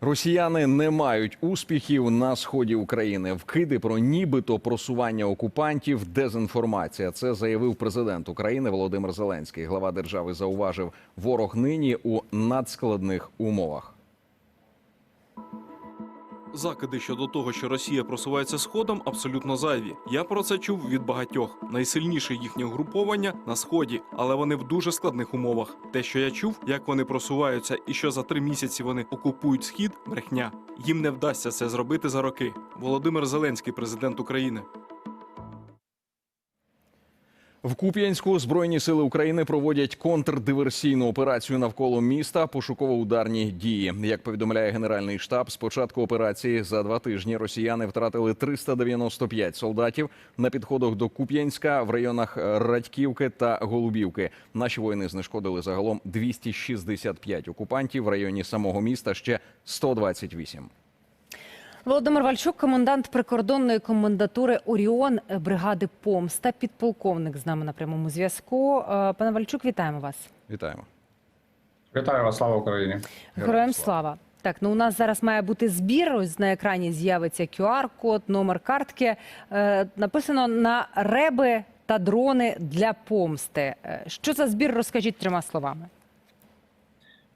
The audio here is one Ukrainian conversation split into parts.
Росіяни не мають успіхів на сході України. Вкиди про нібито просування окупантів, дезінформація. Це заявив президент України Володимир Зеленський. Глава держави зауважив, ворог нині у надскладних умовах. Закиди щодо того, що Росія просувається сходом, абсолютно зайві. Я про це чув від багатьох. Найсильніше їхнє угруповання на сході, але вони в дуже складних умовах. Те, що я чув, як вони просуваються, і що за три місяці вони окупують схід, брехня. Їм не вдасться це зробити за роки. Володимир Зеленський, президент України. В Куп'янську збройні сили України проводять контрдиверсійну операцію навколо міста. Пошуково-ударні дії. Як повідомляє генеральний штаб, з початку операції за два тижні росіяни втратили 395 солдатів на підходах до Куп'янська в районах Радьківки та Голубівки. Наші воїни знешкодили загалом 265 окупантів в районі самого міста. Ще 128. Володимир Вальчук, комендант прикордонної комендатури Оріон е, бригади Помста, підполковник з нами на прямому зв'язку. Е, Пане Вальчук, вітаємо вас. Вітаємо. Вітаю вас, слава Україні. Героям слава. Так, ну у нас зараз має бути збір. Ось на екрані з'явиться QR-код, номер картки. Е, написано на реби та дрони для помсти. Що за збір? Розкажіть трьома словами.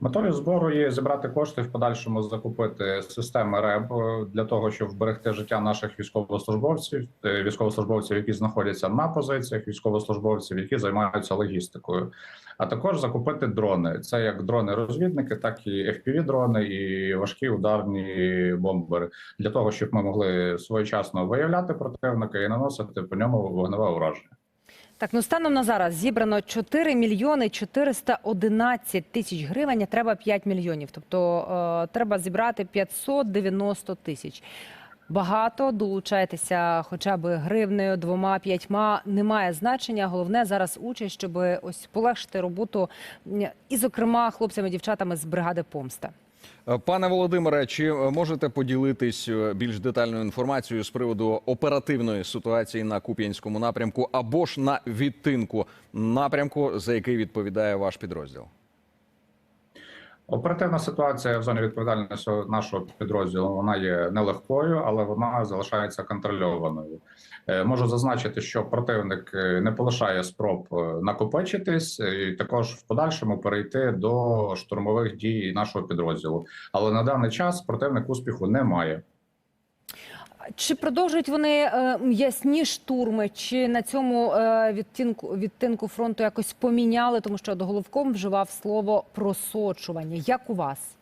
Метою збору є зібрати кошти в подальшому закупити системи РЕБ е, для того, щоб вберегти життя наших військовослужбовців, е, військовослужбовців, які знаходяться на позиціях, військовослужбовців, які займаються логістикою. А також закупити дрони. Це як дрони-розвідники, так і fpv дрони і важкі ударні бомбери для того, щоб ми могли своєчасно виявляти противника і наносити по ньому вогневе ураження. Так, ну станом на зараз зібрано 4 мільйони 411 тисяч гривень, а треба 5 мільйонів. Тобто е, треба зібрати 590 тисяч. Багато долучайтеся хоча б гривнею, двома, п'ятьма. Немає значення. Головне зараз участь, щоб ось полегшити роботу і, зокрема, хлопцями і дівчатами з бригади Помста. Е, Пане Володимире, чи е, можете поділитись е, більш детальною інформацією з приводу оперативної ситуації на Куп'янському напрямку або ж на відтинку напрямку, за який відповідає ваш підрозділ? Оперативна ситуація в зоні відповідальності нашого підрозділу вона є нелегкою, але вона залишається контрольованою. Е, Можу зазначити, що противник е, не полишає спроб е, накопичитись і також в подальшому перейти до штурмових дій нашого підрозділу. Але на даний час противник успіху не має. Чи продовжують вони е, м'ясні штурми, чи на цьому е, відтинку, відтинку фронту якось поміняли, тому що до головком вживав слово просочування. Як у вас?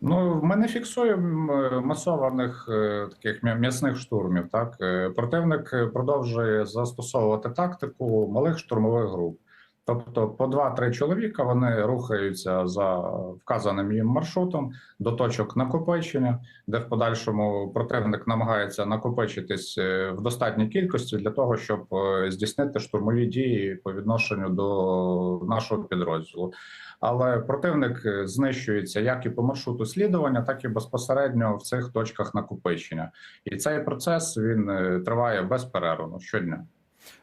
Ну, ми не фіксуємо е, масованих е, таких м'ясних штурмів. Так Е, противник е, продовжує застосовувати тактику малих штурмових груп. Тобто, по 2-3 чоловіка вони рухаються за вказаним їм маршрутом до точок накопичення, де в подальшому противник намагається накопичитись е, в достатній кількості для того, щоб е, здійснити штурмові дії по відношенню до нашого підрозділу. Але противник е, знищується як і по маршруту слідування, так і безпосередньо в цих точках накопичення. І цей процес він триває безперервно щодня.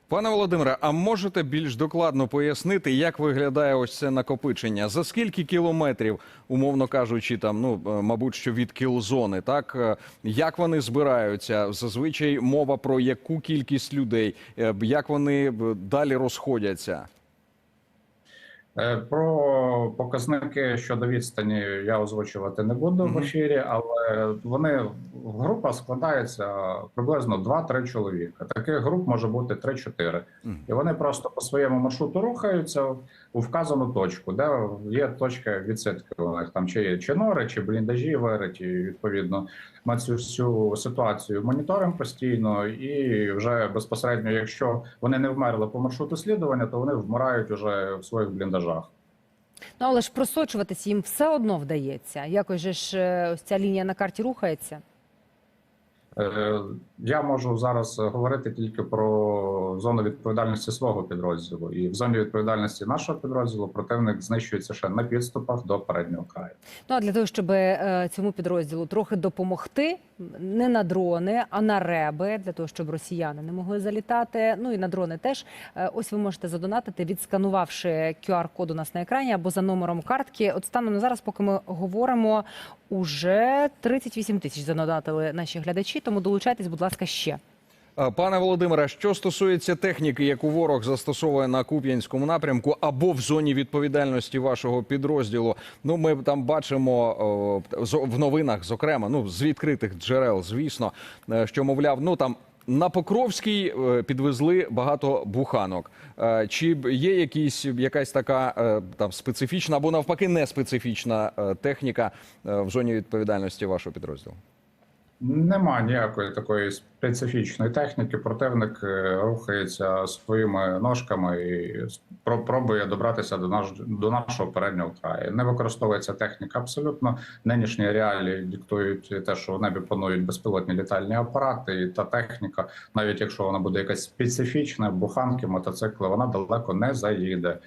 Пане Володимире, а можете більш докладно пояснити, як виглядає ось це накопичення? За скільки кілометрів, умовно кажучи, там ну е, мабуть, що від кілзони, так Е, як вони збираються? Зазвичай мова про яку кількість людей, Е, як вони далі розходяться? Е, Про показники щодо відстані я озвучувати не буду Мгм. в ефірі, але вони група складається приблизно 2-3 чоловіка. Таких груп може бути 3-4. Мгм. І вони просто по своєму маршруту рухаються у вказану точку, де є точка відсидки. У них там чи чи нори, чи бліндажі вириті. Відповідно, ми цю всю ситуацію моніторимо постійно, і вже безпосередньо, якщо вони не вмерли по маршруту слідування, то вони вмирають уже в своїх бліндажах. Ну але ж просочуватись їм все одно вдається. Якось же ж е, ось ця лінія на карті рухається. Е, Я можу зараз говорити тільки про зону відповідальності свого підрозділу, і в зоні відповідальності нашого підрозділу противник знищується ще на підступах до переднього краю. Ну а для того, щоб е, цьому підрозділу трохи допомогти, не на дрони, а на реби, для того, щоб росіяни не могли залітати. Ну і на дрони теж. Е, Ось ви можете задонатити, відсканувавши QR-код у нас на екрані або за номером картки. От станом на зараз, поки ми говоримо, уже 38 тисяч задонатили наші глядачі. Тому долучайтесь, будь ласка, ще. Е, Пане Володимире, що стосується техніки, яку ворог застосовує на Куп'янському напрямку або в зоні відповідальності вашого підрозділу, ну ми там бачимо в новинах, зокрема, ну з відкритих джерел, звісно, е, що мовляв, ну там. На Покровській е, підвезли багато буханок. Е, Чи є якісь якась така там специфічна або навпаки не специфічна техніка в зоні відповідальності вашого підрозділу? Нема ніякої такої специфічної техніки. Противник е, рухається своїми ножками і пробує добратися до наш до нашого переднього краю. Не використовується техніка абсолютно. Нинішні реалії диктують те, що в небі панують безпілотні літальні апарати, і та техніка, навіть якщо вона буде якась специфічна, буханки, мотоцикли, вона далеко не заїде.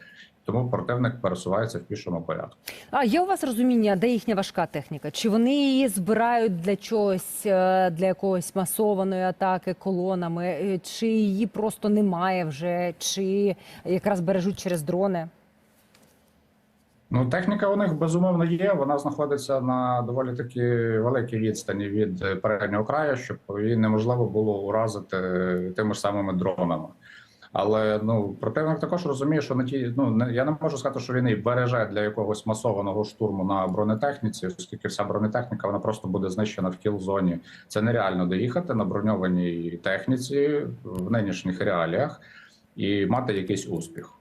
Тому противник пересувається в пішому порядку. А є у вас розуміння, де їхня важка техніка? Чи вони її збирають для чогось, е, для якогось масованої атаки колонами, е, чи її просто немає вже, чи якраз бережуть через дрони? Ну, техніка у них безумовно є. Вона знаходиться на доволі таки великій відстані від е, переднього краю, щоб її неможливо було уразити тими ж самими дронами. Але ну противник також розуміє, що на ті ну я не можу сказати, що він і береже для якогось масованого штурму на бронетехніці, оскільки вся бронетехніка вона просто буде знищена в кіл-зоні. Це нереально доїхати на броньованій техніці в нинішніх реаліях і мати якийсь успіх.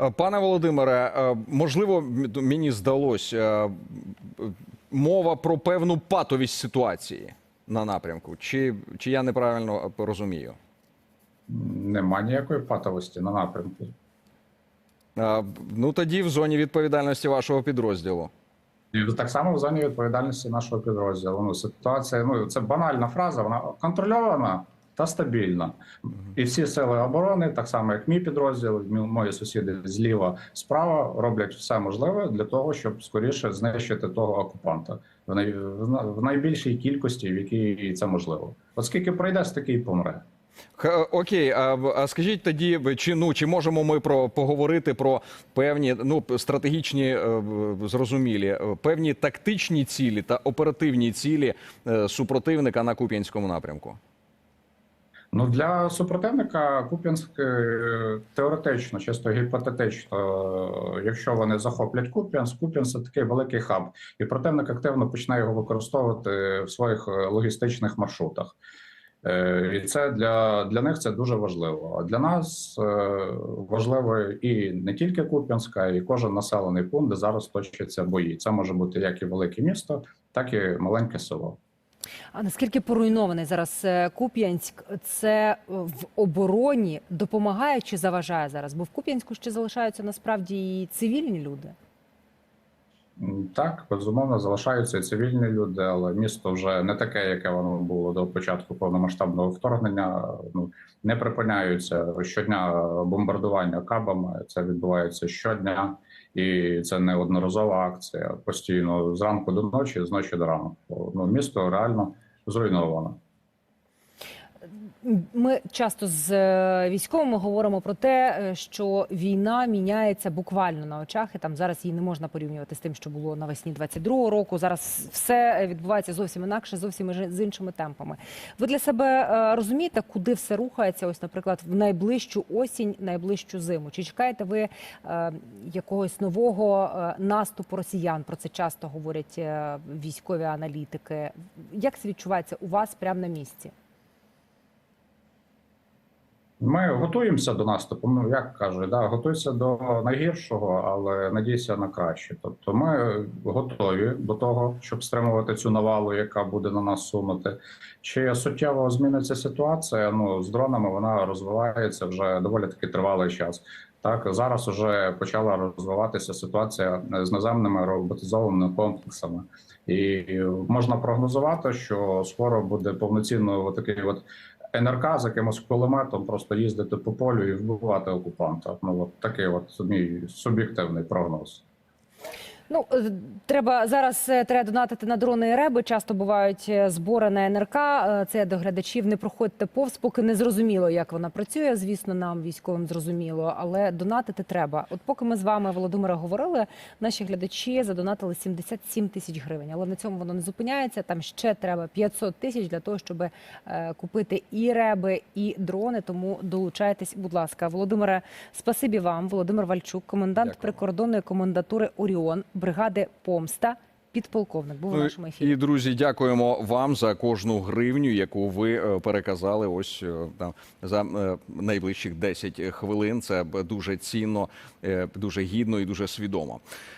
Е, Пане Володимире, е, можливо, мені здалося е, мова про певну патовість ситуації на напрямку. Чи, чи я неправильно розумію? Нема ніякої патовості на напрямку. Е, Ну тоді в зоні відповідальності вашого підрозділу. І так само в зоні відповідальності нашого підрозділу. Ну, ситуація, ну це банальна фраза, вона контрольована та стабільна. І всі сили оборони, так само як мій підрозділ, мої сусіди зліва, справа, роблять все можливе для того, щоб скоріше знищити того окупанта в, най... в на- в найбільшій кількості, в якій це можливо. Оскільки пройде, і помре. Х- Окей, а, скажіть тоді, чи ну чи можемо ми про поговорити про певні ну стратегічні е, зрозумілі, е, певні тактичні цілі та оперативні цілі е, супротивника на Куп'янському напрямку? Ну для супротивника Куп'янськ е, теоретично, чисто гіпотетично, е, якщо вони захоплять Куп'янськ, Куп'янськ це такий великий хаб, і противник активно почне його використовувати в своїх е, логістичних маршрутах. Е, І це для, для них це дуже важливо. А для нас е, важливо і не тільки Куп'янська, і кожен населений пункт, де зараз точаться бої. Це може бути як і велике місто, так і маленьке село. А наскільки поруйнований зараз е, Куп'янськ? Це в обороні допомагає чи заважає зараз? Бо в Куп'янську ще залишаються насправді і цивільні люди. Так, безумовно, залишаються цивільні люди, але місто вже не таке, яке воно було до початку повномасштабного вторгнення. Ну не припиняються щодня бомбардування кабами. Це відбувається щодня, і це не одноразова акція. Постійно зранку до ночі, з ночі до ранку. Ну місто реально зруйновано. Ми часто з е, військовими говоримо про те, е, що війна міняється буквально на очах, і там зараз її не можна порівнювати з тим, що було навесні 22-го року. Зараз все відбувається зовсім інакше, зовсім з іншими темпами. Ви для себе е, розумієте, куди все рухається? Ось, наприклад, в найближчу осінь, найближчу зиму? Чи чекаєте ви якогось нового наступу росіян? Про це часто говорять військові аналітики. Як це відчувається у вас прямо на місці? Ми готуємося до наступу. Ну як кажуть, да, готуйся до найгіршого, але надійся на краще. Тобто, ми готові до того, щоб стримувати цю навалу, яка буде на нас сунути. Чи суттєво зміниться ситуація? Ну з дронами вона розвивається вже доволі таки тривалий час. Так зараз вже почала розвиватися ситуація з наземними роботизованими комплексами, і можна прогнозувати, що скоро буде повноцінно такий от НРК з якимось кулеметом просто їздити по полю і вбивати окупанта. Ну от такий от мій суб'єктивний прогноз. Ну треба зараз е, треба донатити на дрони і реби. Часто бувають е, збори на НРК. Е, Це до глядачів. Не проходьте повз, поки не зрозуміло, як вона працює. Звісно, нам військовим зрозуміло, але донатити треба. От поки ми з вами, Володимире, говорили, наші глядачі задонатили 77 тисяч гривень. Але на цьому воно не зупиняється. Там ще треба 500 тисяч для того, щоб купити і реби, і дрони. Тому долучайтесь, будь ласка, Володимире. Спасибі вам, Володимир Вальчук, комендант Дякую. прикордонної комендатури Оріон, бригади Помста, підполковник. Був у Ну, нашому ефірі. І друзі, дякуємо вам за кожну гривню, яку ви е, переказали. Ось е, там за е, найближчих 10 хвилин. Це дуже цінно, дуже гідно і дуже свідомо.